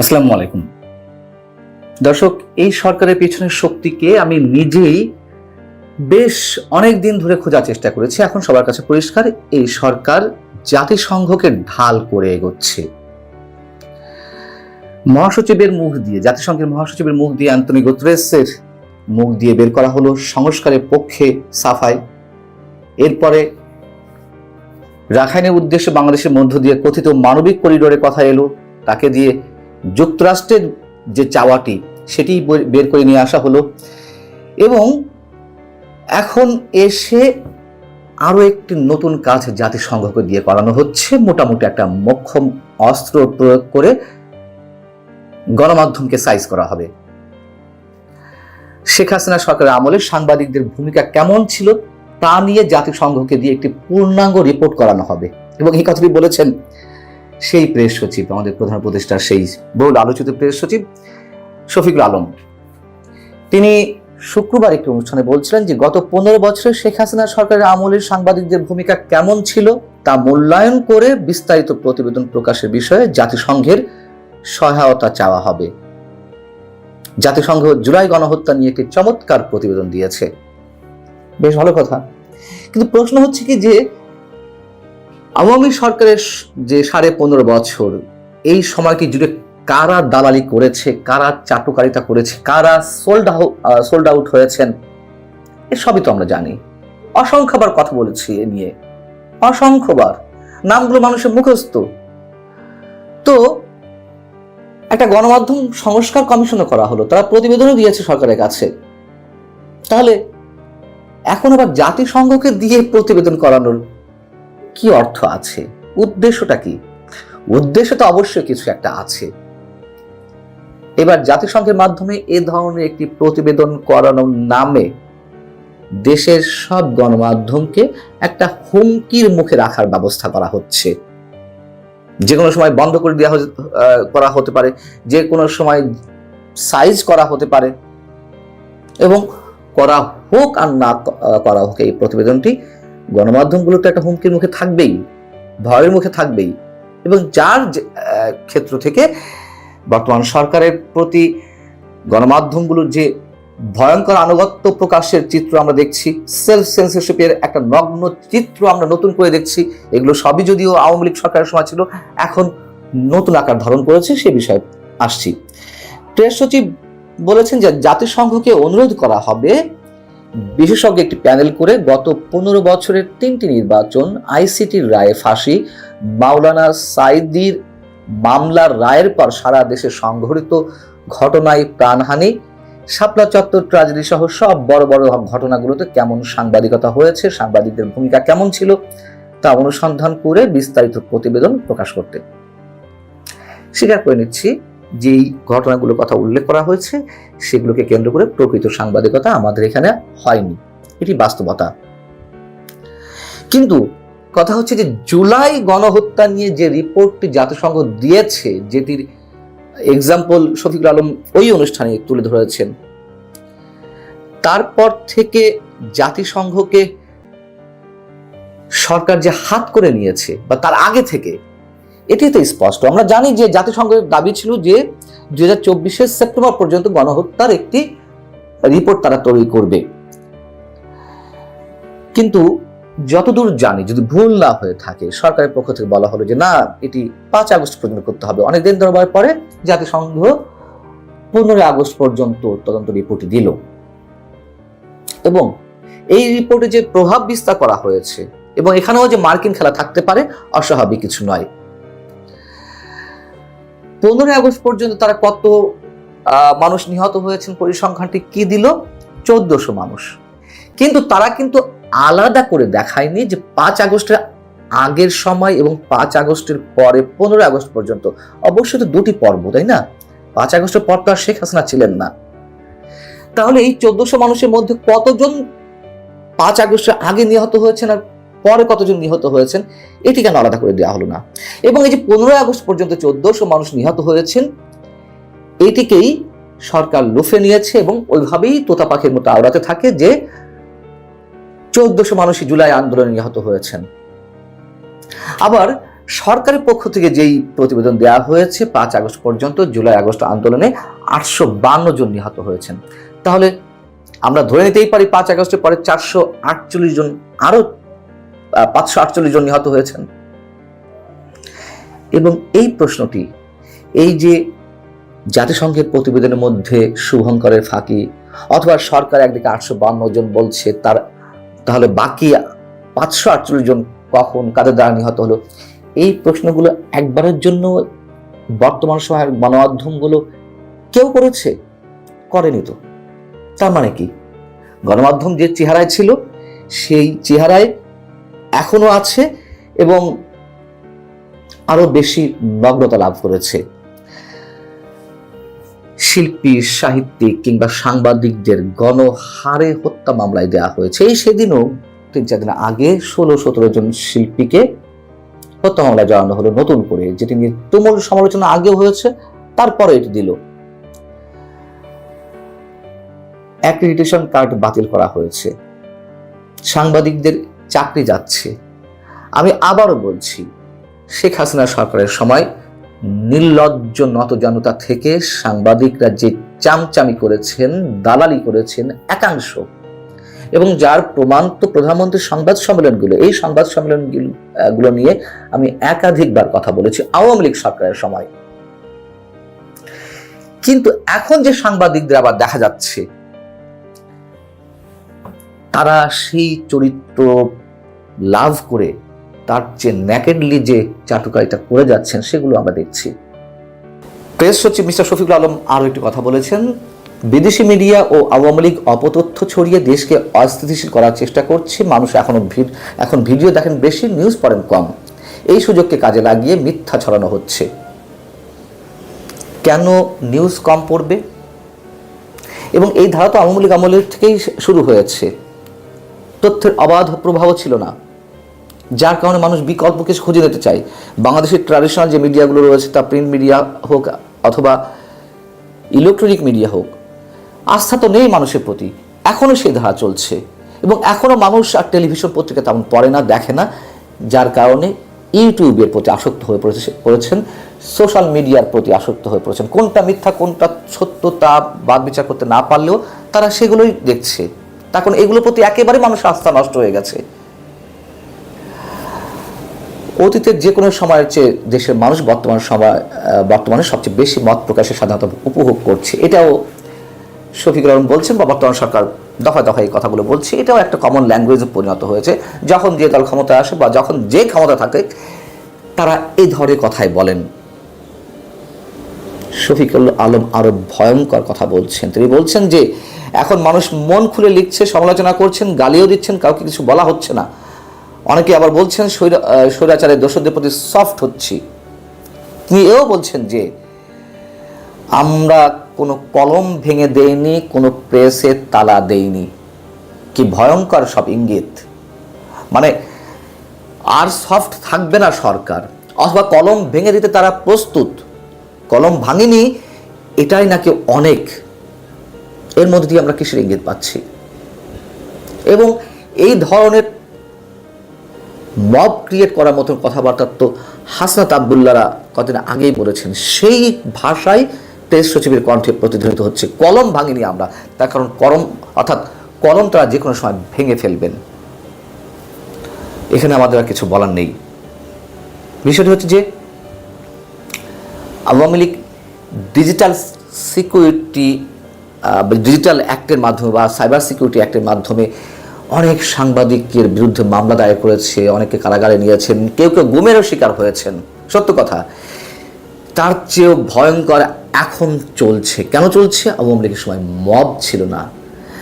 আসসালামু আলাইকুম। দর্শক, এই সরকারের পেছনের শক্তিকে আমি নিজেই বেশ অনেক দিন ধরে খোঁজার চেষ্টা করেছি। এখন সবার কাছে পরিষ্কার, এই সরকার জাতিসংঘকে ঢাল করে এগোচ্ছে। মহাসচিবের মুখ দিয়ে, জাতিসংঘের মহাসচিবের মুখ দিয়ে অ্যান্টনি গোত্রেসের মুখ দিয়ে বের করা হলো সংস্কারের পক্ষে সাফাই। এরপরে রাখাইনের উদ্দেশ্যে বাংলাদেশের মধ্য দিয়ে কথিত মানবিক করিডোরের কথা এলো, তাকে দিয়ে যুক্তরাষ্ট্রের যে চাওয়াটি সেটি বের করে নিয়ে আসা হলো। এবং এখন এসে আরও একটি নতুন কাজ জাতিসংঘকে দিয়ে করানো হচ্ছে। মোটামুটি একটা মক্ষম অস্ত্র প্রয়োগ করে গণমাধ্যমকে সাইজ করা হবে। শেখ হাসিনা সরকারের আমলে সাংবাদিকদের ভূমিকা কেমন ছিল, তা নিয়ে জাতিসংঘকে দিয়ে একটি পূর্ণাঙ্গ রিপোর্ট করানো হবে। এবং এই কথাটি বলেছেন সেই প্রেস সচিব, আমাদের প্রধান উপদেষ্টার সেই বহুল আলোচিত প্রেস সচিব শফিকুল আলম। তিনি শুক্রবার একটি অনুষ্ঠানে বলছিলেন যে, গত পনেরো বছরে শেখ হাসিনা সরকারের আমলের সাংবাদিকদের ভূমিকা কেমন ছিল তা মূল্যায়ন করে বিস্তারিত প্রতিবেদন প্রকাশের বিষয়ে জাতিসংঘের সহায়তা চাওয়া হবে। জাতিসংঘ জুলাই গণহত্যা নিয়ে একটি চমৎকার প্রতিবেদন দিয়েছে। বেশ ভালো কথা। কিন্তু প্রশ্ন হচ্ছে কি যে আওয়ামী সরকারের যে সাড়ে পনেরো বছর, এই সময়কে জুড়ে কারা দালালি করেছে, কারা চাটুকারিতা করেছে, কারা সোল্ড আউট সোল্ড আউট হয়েছেন এসবই তো আমরা জানি। অসংখ্যবার কথা বলেছি এ নিয়ে। অসংখ্যবার। নামগুলো মানুষের মুখস্থ। তো, একটা গণমাধ্যম সংস্কার কমিশনও করা হলো, তারা প্রতিবেদনও দিয়েছে সরকারের কাছে। তাহলে, এখন আবার জাতিসংঘকে দিয়ে প্রতিবেদন করানোর কি অর্থ আছে? উদ্দেশ্যটা কি? উদ্দেশ্য তো অবশ্যই কিছু একটা আছে। এবার জাতিসংঘের মাধ্যমে এ ধরনের একটি প্রতিবেদন করানোর নামে দেশের সব গণমাধ্যমকে একটা হুমকির মুখে রাখার ব্যবস্থা করা হচ্ছে। যে কোনো সময় বন্ধ করে দেওয়া করা হতে পারে। যে কোনো সময় সাইজ করা হতে পারে। এবং করা হোক আর না করা হোক এই প্রতিবেদনটি গণমাধ্যমগুলো তো একটা হুমকির মুখে থাকবেই, ভয়ের মুখে থাকবেই। এবং যার ক্ষেত্র থেকে বর্তমান সরকারের প্রতি গণমাধ্যমগুলোর যে ভয়ঙ্কর আনুগত্য প্রকাশের চিত্র আমরা দেখছি সেলফ সেন্সরশিপের একটা নগ্ন চিত্র আমরা নতুন করে দেখছি, এগুলো সবই যদিও আওয়ামী লীগ সরকারের সময় ছিল, এখন নতুন আকার ধারণ করেছে সে বিষয়ে আসছি। প্রেস সচিব বলেছেন যে জাতিসংঘকে অনুরোধ করা হবে বিশেষজ্ঞ একটি প্যানেল করে গত পনেরো বছরের তিনটি নির্বাচন, আইসিটির রায়ে ফাঁসি, মাওলানা সাইদির মামলার রায়ের পর সারা দেশে সংঘটিত ঘটনায় প্রাণহানি। শাপলা চত্বর ট্রাজেডি সহ সব বড় বড় ঘটনাগুলোতে কেমন সাংবাদিকতা হয়েছে, সাংবাদিকদের ভূমিকা কেমন ছিল তা অনুসন্ধান করে বিস্তারিত প্রতিবেদন প্রকাশ করতে। স্বীকার করে নিচ্ছি যেই ঘটনাগুলোর কথা উল্লেখ করা হয়েছে, সেগুলোকে কেন্দ্র করে প্রকৃত সাংবাদিকতা আমাদের এখানে হয়নি। এটি বাস্তবতা। কিন্তু কথা হচ্ছে যে জুলাই গণহত্যা নিয়ে যে রিপোর্টটি জাতিসংঘ দিয়েছে, যেটির এক্সাম্পল শফিকুল আলম ওই অনুষ্ঠানে তুলে ধরেছেন, তারপর থেকে জাতিসংঘকে সরকার যে হাত করে নিয়েছে, বা তার আগে থেকে এটি তো স্পষ্ট। আমরা জানি যে জাতিসংঘের দাবি ছিল যে দুই হাজার চব্বিশের সেপ্টেম্বর পর্যন্ত গণহত্যার একটি রিপোর্ট তারা তৈরি করবে। কিন্তু যতদূর জানি, যদি ভুল না হয়ে থাকে, সরকারের পক্ষ থেকে বলা হলো যে না, এটি পাঁচ আগস্ট পর্যন্ত করতে হবে। অনেক দিন দরবার পরে জাতিসংঘ পনেরোই আগস্ট পর্যন্ত তদন্ত রিপোর্ট দিল। এবং এই রিপোর্টে যে প্রভাব বিস্তার করা হয়েছে, এবং এখানেও যে মার্কিন খেলা থাকতে পারে, অস্বাভাবিক কিছু নয়। পনেরোই আগস্ট পর্যন্ত তারা কত মানুষ নিহত হয়েছেন, পরিসংখ্যানটি কি দিল? চোদ্দশো মানুষ। কিন্তু তারা কিন্তু আলাদা করে দেখায়নি যে পাঁচ আগস্টের আগের সময় এবং পাঁচ আগস্টের পরে, পনেরোই আগস্ট পর্যন্ত। অবশ্যই তো দুটি পর্ব, তাই না? পাঁচ আগস্টের পর তো আর শেখ হাসিনা ছিলেন না। তাহলে এই চোদ্দশো মানুষের মধ্যে কতজন পাঁচ আগস্টের আগে নিহত হয়েছেন আর পরে কতজন নিহত হয়েছেন, এটি কেন আলাদা করে দেওয়া হলো না? এবং এই যে পনেরোই আগস্ট পর্যন্ত চোদ্দশো মানুষ নিহত হয়েছেন, এটিকেই সরকার লুফে নিয়েছে এবং ওইভাবেই তোতা পাখির মতো আওড়াতে থাকে যে চোদ্দশো মানুষই জুলাই আন্দোলনে নিহত হয়েছেন। আবার সরকারের পক্ষ থেকে যেই প্রতিবেদন দেওয়া হয়েছে, পাঁচ আগস্ট পর্যন্ত, জুলাই আগস্ট আন্দোলনে আটশো বান্ন জন নিহত হয়েছেন। তাহলে আমরা ধরে নিতেই পারি পাঁচ আগস্টের পরে চারশো আটচল্লিশ জন আরও পাঁচশো আটচল্লিশ জন নিহত হয়েছেন। এবং এই প্রশ্নটি, এই যে জাতিসংঘের প্রতিবেদনের মধ্যে শুভঙ্করের ফাঁকি অথবা সরকার একদিকে আটশো বান্ন জন বলছে তার, তাহলে বাকি পাঁচশো আটচল্লিশ জন কখন, কাদের দ্বারা নিহত হলো? এই প্রশ্নগুলো একবারের জন্য বর্তমান সময়ের গণমাধ্যমগুলো কেউ করেছে? করেনি তো। তার মানে কি? গণমাধ্যম যে চেহারায় ছিল, সেই চেহারায় এখনও আছে এবং আরও বেশি নগ্নতা লাভ করেছে। শিল্পী, সাহিত্যিক কিংবা সাংবাদিকদের গণহারে হত্যা মামলায় দেওয়া হয়েছে। এই সেদিনও তিন চার দিন আগে ষোলো সতেরো জন শিল্পীকে হত্যা মামলায় জড়ানো হলো নতুন করে, যেটি নিয়ে তুমুল সমালোচনা আগেও হয়েছে, তারপরে এটি দিল। অ্যাক্রিডিটেশন কার্ড বাতিল করা হয়েছে। সাংবাদিকদের চাকরি যাচ্ছে। আমি আবারও বলছি, শেখ হাসিনা সরকারের সময় নির্লজ্জ নত জনতা থেকে সাংবাদিকরা যে চামচামি করেছেন, দালালি করেছেন একাংশ এবং যার প্রমাণ তো প্রধানমন্ত্রীর সংবাদ সম্মেলনগুলো, এই সংবাদ সম্মেলনগুলো নিয়ে আমি একাধিকবার কথা বলেছি আওয়ামী লীগ সরকারের সময়। কিন্তু এখন যে সাংবাদিকদের আবার দেখা যাচ্ছে তারা সেই চরিত্র লাভ করে তার যে ন্যাকেডলি যে চাটুকারিতা করে যাচ্ছেন, সেগুলো আমরা দেখছি। প্রেস সচিব মিস্টার শফিকুল আলম আরও একটি কথা বলেছেন, বিদেশি মিডিয়া ও আওয়ামী লীগ অপতথ্য ছড়িয়ে দেশকে অস্থিতিশীল করার চেষ্টা করছে। মানুষ এখনও ভিড, এখন ভিডিও দেখেন বেশি, নিউজ পড়েন কম। এই সুযোগকে কাজে লাগিয়ে মিথ্যা ছড়ানো হচ্ছে। কেন নিউজ কম পড়বে? এবং এই ধারা তো আওয়ামী লীগ আমলের থেকেই শুরু হয়েছে। তথ্যের অবাধ প্রভাব ছিল না। যার কারণে মানুষ বিকল্প কিছু খুঁজে নিতে চায়। বাংলাদেশের ট্র্যাডিশনাল যে মিডিয়াগুলো রয়েছে, তা প্রিন্ট মিডিয়া হোক অথবা ইলেকট্রনিক মিডিয়া হোক, আস্থা তো নেই মানুষের প্রতি। এখনও সেই ধারা চলছে। এবং এখনও মানুষ আর টেলিভিশন পত্রিকা তেমন পড়ে না, দেখে না, যার কারণে ইউটিউবের প্রতি আসক্ত হয়ে পড়েছে পড়েছেন সোশ্যাল মিডিয়ার প্রতি আসক্ত হয়ে পড়েছেন। কোনটা মিথ্যা, কোনটা সত্য, তা বাদ বিচার করতে না পারলেও তারা সেগুলোই দেখছে। তখন এগুলোর প্রতি একেবারে মানুষের আস্থা নষ্ট হয়ে গেছে। অতীতের যে কোনো সময়ের চেয়ে দেশের মানুষ বর্তমান সময় বর্তমানে সবচেয়ে বেশি মত প্রকাশের স্বাধীনতা উপভোগ করছে। এটাও শফিকুর রহমান বলছেন বা বর্তমান সরকার দফায় দফায় এই কথাগুলো বলছে। এটাও একটা কমন ল্যাঙ্গুয়েজে পরিণত হয়েছে। যখন যে দল ক্ষমতায় আসে বা যখন যে ক্ষমতা থাকে, তারা এই ধরনের কথাই বলেন। শফিকুল আলম আরও ভয়ঙ্কর কথা বলছেন। তিনি বলছেন যে এখন মানুষ মন খুলে লিখছে, সমালোচনা করছেন, গালিও দিচ্ছেন, কাউকে কিছু বলা হচ্ছে না। অনেকে আবার বলছেন স্বৈরাচারের দোষদের প্রতি সফট হচ্ছি। তিনি এও বলছেন যে, আমরা কোনো কলম ভেঙে দেইনি, কোনো প্রেসে তালা দেইনি। কি ভয়ঙ্কর সব ইঙ্গিত। মানে আর সফট থাকবে না সরকার, অথবা কলম ভেঙে দিতে তারা প্রস্তুত। কলম ভাঙেনি, এটাই নাকি অনেক। এর মধ্যে দিয়ে আমরা কিসের ইঙ্গিত পাচ্ছি? এবং এই ধরনের মব ক্রিয়েট করার মতন কথাবার্তা তো হাসনাত আবদুল্লারা কদিন আগেই বলেছেন, সেই ভাষায় প্রেস সচিবের কণ্ঠে প্রতিধ্বনিত হচ্ছে। কলম ভাঙিনি আমরা, তার কারণ কলম, অর্থাৎ কলম তারা যে কোনো সময় ভেঙে ফেলবেন। এখানে আমাদের আর কিছু বলার নেই। বিষয়টি হচ্ছে যে, Awami League digital security digital অ্যাক্টের মাধ্যমে বা সাইবার সিকিউরিটি অ্যাক্টের মাধ্যমে অনেক সাংবাদিকের বিরুদ্ধে মামলা দায়ের করেছে, অনেকে কারাগারে নিয়েছেন, কেউ কেউ গুমেরও শিকার হয়েছেন। সত্য কথা। তার চেয়েও ভয়ঙ্কর এখন চলছে। কেন চলছে? আওয়ামী লীগের সময় মব ছিল না।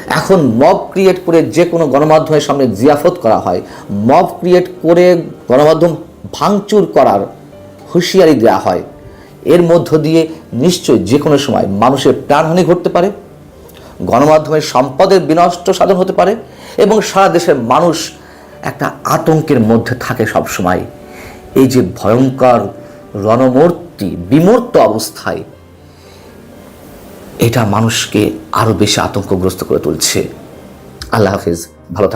এখন মব ক্রিয়েট করে যে কোনো গণমাধ্যমের সামনে জিয়াফত করা হয়। মব ক্রিয়েট করে গণমাধ্যম ভাঙচুর করার হুঁশিয়ারি দেওয়া হয়। এর মধ্য দিয়ে নিশ্চয়ই যে কোনো সময় মানুষের প্রাণহানি ঘটতে পারে। গণমাধ্যমের সম্পদের বিনষ্ট সাধন হতে পারে এবং সারা দেশের মানুষ একটা আতঙ্কের মধ্যে থাকে সব সময় এই যে ভয়ঙ্কর রণমূর্তি, বিমূর্ত অবস্থায় এটা মানুষকে আরও বেশি আতঙ্কগ্রস্ত করে তুলছে। আল্লাহ হাফিজ, ভালো থাকুন।